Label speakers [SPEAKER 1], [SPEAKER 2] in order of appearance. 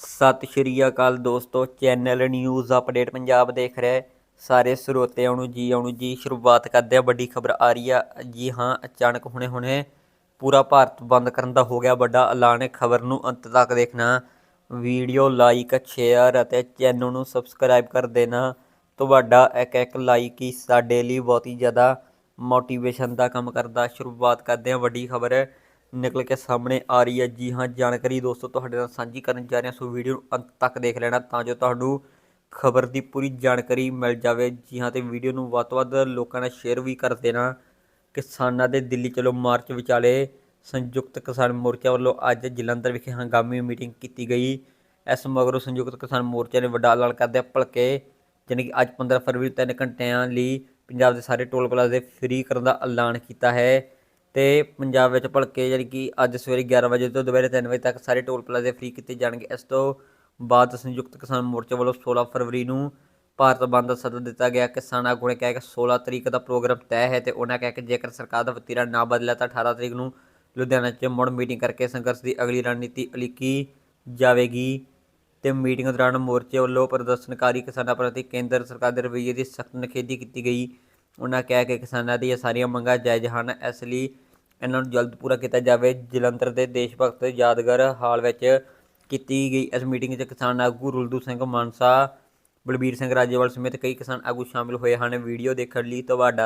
[SPEAKER 1] ਸਤਿ ਸ਼੍ਰੀ ਅਕਾਲ ਦੋਸਤੋ, channel news update Punjab ਦੇਖ ਰਹੇ ਸਾਰੇ ਸਰੋਤਿਆਂ ਨੂੰ ਜੀ ਆਉਣ ਜੀ, ਸ਼ੁਰੂਆਤ ਕਰਦੇ ਆ ਵੱਡੀ ਖਬਰ ਆ ਰਹੀ ਆ। ਜੀ ਹਾਂ, ਅਚਾਨਕ ਹੁਣੇ ਹੁਣੇ ਪੂਰਾ ਭਾਰਤ ਬੰਦ ਕਰਨ ਦਾ ਹੋ ਗਿਆ ਵੱਡਾ ਐਲਾਨ, ਖਬਰ ਨੂੰ ਅੰਤ ਤੱਕ ਦੇਖਣਾ। ਵੀਡੀਓ ਲਾਈਕ, ਸ਼ੇਅਰ ਅਤੇ ਚੈਨਲ ਨੂੰ ਸਬਸਕ੍ਰਾਈਬ ਕਰ ਦੇਣਾ। ਤੁਹਾਡਾ ਇੱਕ ਇੱਕ ਲਾਈਕ ਹੀ ਸਾਡੇ ਲਈ ਬਹੁਤ ਹੀ ਜ਼ਿਆਦਾ ਮੋਟੀਵੇਸ਼ਨ ਦਾ ਕੰਮ ਕਰਦਾ। ਸ਼ੁਰੂਆਤ ਕਰਦੇ ਹਾਂ, ਵੱਡੀ ਖਬਰ ਨਿਕਲ ਕੇ ਸਾਹਮਣੇ ਆ ਰਹੀ ਹੈ। ਜੀ ਹਾਂ, ਜਾਣਕਾਰੀ ਦੋਸਤੋ ਤੁਹਾਡੇ ਨਾਲ ਸਾਂਝੀ ਕਰਨ ਜਾ ਰਹੇ। ਹਾਂ ਸੋ ਵੀਡੀਓ ਨੂੰ ਅੰਤ ਤੱਕ ਦੇਖ ਲੈਣਾ ਤਾਂ ਜੋ ਤੁਹਾਨੂੰ ਖਬਰ ਦੀ ਪੂਰੀ ਜਾਣਕਾਰੀ ਮਿਲ ਜਾਵੇ। ਜੀ ਹਾਂ, ਤੇ ਵੀਡੀਓ ਨੂੰ ਵੱਧ ਤੋਂ ਵੱਧ ਲੋਕਾਂ ਨਾਲ ਸ਼ੇਅਰ ਵੀ ਕਰ ਦੇਣਾ। ਕਿਸਾਨਾਂ ਦੇ ਦਿੱਲੀ ਚਲੋ ਮਾਰਚ ਵਿਚਾਲੇ ਸੰਯੁਕਤ ਕਿਸਾਨ ਮੋਰਚਾ ਵੱਲੋਂ ਅੱਜ ਜਲੰਧਰ ਵਿਖੇ ਹੰਗਾਮੀ ਮੀਟਿੰਗ ਕੀਤੀ ਗਈ। ਇਸ ਮਗਰੋਂ ਸੰਯੁਕਤ ਕਿਸਾਨ ਮੋਰਚਾ ਨੇ ਵੱਡਾ ਐਲਾਨ ਕਰਦੇ ਭਲਕੇ ਜਾਣੀ ਕਿ ਅੱਜ 15 ਫਰਵਰੀ ਤਿੰਨ ਘੰਟਿਆਂ ਲਈ ਪੰਜਾਬ ਦੇ ਸਾਰੇ ਟੋਲ ਪਲਾਜ਼ੇ ਫ੍ਰੀ ਕਰਨ ਦਾ ਐਲਾਨ ਕੀਤਾ ਹੈ। ਤੇ ਪੰਜਾਬ ਵਿੱਚ ਭਲਕੇ ਜਾਣੀ ਕਿ ਅੱਜ ਸਵੇਰੇ 11 ਵਜੇ ਤੋਂ ਦੁਪਹਿਰੇ 3 ਵਜੇ ਤੱਕ ਸਾਰੇ ਟੋਲ ਪਲਾਜ਼ੇ ਫ੍ਰੀ ਕੀਤੇ ਜਾਣਗੇ। ਇਸ ਤੋਂ ਬਾਅਦ ਸੰਯੁਕਤ ਕਿਸਾਨ ਮੋਰਚਾ ਵੱਲੋਂ 16 ਫਰਵਰੀ ਨੂੰ ਭਾਰਤ ਬੰਦ ਦਾ ਸੱਦਾ ਦਿੱਤਾ ਗਿਆ। ਕਿਸਾਨ ਆਗੂ ਨੇ ਕਿਹਾ ਕਿ 16 ਤਰੀਕ ਦਾ ਪ੍ਰੋਗਰਾਮ ਤੈਅ ਹੈ ਤੇ ਉਹਨਾਂ ਕਿਹਾ ਕਿ ਜੇਕਰ ਸਰਕਾਰ ਦਾ ਵਤੀਰਾ ਨਾ ਬਦਲਿਆ ਤਾਂ 18 ਤਰੀਕ ਨੂੰ ਲੁਧਿਆਣਾ 'ਚ ਮੁੜ ਮੀਟਿੰਗ ਕਰਕੇ ਸੰਘਰਸ਼ ਦੀ ਅਗਲੀ ਰਣਨੀਤੀ ਉਲੀਕੀ ਜਾਵੇਗੀ ਤੇ ਮੀਟਿੰਗ ਦੌਰਾਨ ਮੋਰਚੇ ਵੱਲੋਂ ਪ੍ਰਦਰਸ਼ਨਕਾਰੀ ਕਿਸਾਨਾਂ ਪ੍ਰਤੀ ਕੇਂਦਰ ਸਰਕਾਰ ਦੇ ਰਵੱਈਏ ਦੀ ਸਖਤ ਨਿਖੇਧੀ ਕੀਤੀ ਗਈ। ਉਹਨਾਂ ਕਿਹਾ ਕਿ ਕਿਸਾਨਾਂ ਦੀਆਂ ਸਾਰੀਆਂ ਮੰਗਾਂ ਜਾਇਜ਼ ਹਨ, ਇਸ ਲਈ ਇਹਨਾਂ ਨੂੰ ਜਲਦ ਪੂਰਾ ਕੀਤਾ ਜਾਵੇ। ਜਲੰਧਰ ਦੇ ਦੇਸ਼ ਭਗਤ ਯਾਦਗਾਰ ਹਾਲ ਵਿੱਚ ਕੀਤੀ ਗਈ ਇਸ ਮੀਟਿੰਗ 'ਚ ਕਿਸਾਨ ਆਗੂ ਰੁਲਦੂ ਸਿੰਘ ਮਾਨਸਾ, ਬਲਬੀਰ ਸਿੰਘ ਰਾਜੇਵਾਲ ਸਮੇਤ ਕਈ ਕਿਸਾਨ ਆਗੂ ਸ਼ਾਮਿਲ ਹੋਏ ਹਨ। ਵੀਡੀਓ ਦੇਖਣ ਲਈ ਤੁਹਾਡਾ